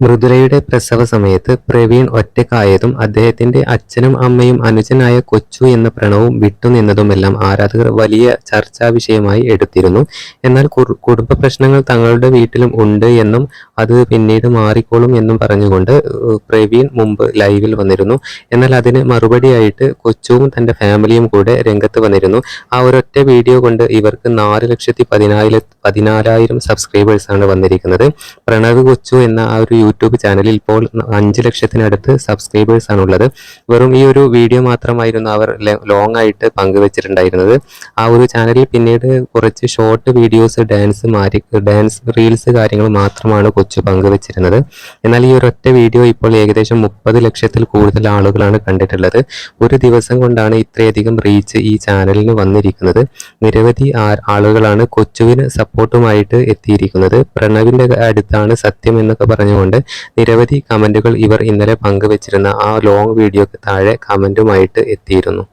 മൃദുലയുടെ പ്രസവ സമയത്ത് പ്രവീൺ ഒറ്റക്കായതും അദ്ദേഹത്തിന്റെ അച്ഛനും അമ്മയും അനുജനായ കൊച്ചു എന്ന പ്രണവും വിട്ടുനിന്നതുമെല്ലാം ആരാധകർ വലിയ ചർച്ചാ വിഷയമായി എടുത്തിരുന്നു. എന്നാൽ കുടുംബ പ്രശ്നങ്ങൾ തങ്ങളുടെ വീട്ടിലും ഉണ്ട് എന്നും അത് പിന്നീട് മാറിക്കോളും എന്നും പറഞ്ഞുകൊണ്ട് പ്രവീൺ മുമ്പ് ലൈവിൽ വന്നിരുന്നു. എന്നാൽ അതിന് മറുപടിയായിട്ട് കൊച്ചുവും തന്റെ ഫാമിലിയും കൂടെ രംഗത്ത് വന്നിരുന്നു. ആ ഒരൊറ്റ വീഡിയോ കൊണ്ട് ഇവർക്ക് നാല് ലക്ഷത്തി പതിനായിരം പതിനാലായിരം സബ്സ്ക്രൈബേഴ്സാണ് വന്നിരിക്കുന്നത്. പ്രണവ് കൊച്ചു എന്ന ആ ഒരു യൂട്യൂബ് ചാനലിൽ ഇപ്പോൾ അഞ്ച് ലക്ഷത്തിനടുത്ത് സബ്സ്ക്രൈബേഴ്സ് ഉള്ളത് വെറും ഈ ഒരു വീഡിയോ മാത്രമായിരുന്നു അവർ ലോങ് ആയിട്ട് പങ്കുവച്ചിട്ടുണ്ടായിരുന്നത്. ആ ഒരു ചാനലിൽ പിന്നീട് കുറച്ച് ഷോർട്ട് വീഡിയോസ് ഡാൻസ് മാറി ഡാൻസ് റീൽസ് കാര്യങ്ങൾ മാത്രമാണ് കൊച്ചു പങ്കുവച്ചിരുന്നത്. എന്നാൽ ഈ ഒരൊറ്റ വീഡിയോ ഇപ്പോൾ ഏകദേശം മുപ്പത് ലക്ഷത്തിൽ കൂടുതൽ ആളുകളാണ് കണ്ടിട്ടുള്ളത്. ഒരു ദിവസം കൊണ്ടാണ് ഇത്രയധികം റീച്ച് ഈ ചാനലിന് വന്നിരിക്കുന്നത്. നിരവധി ആളുകളാണ് കൊച്ചുവിന് സപ്പോർട്ടുമായിട്ട് എത്തിയിരിക്കുന്നത്. പ്രണവിന്റെ അടുത്താണ് സത്യം എന്നൊക്കെ പറഞ്ഞുകൊണ്ട് നിരവധി കമന്റുകൾ ഇവർ ഇന്നലെ പങ്കുവച്ചിരുന്ന ആ ലോങ് വീഡിയോക്ക് താഴെ കമന്റുമായിട്ട് എത്തിയിരുന്നു.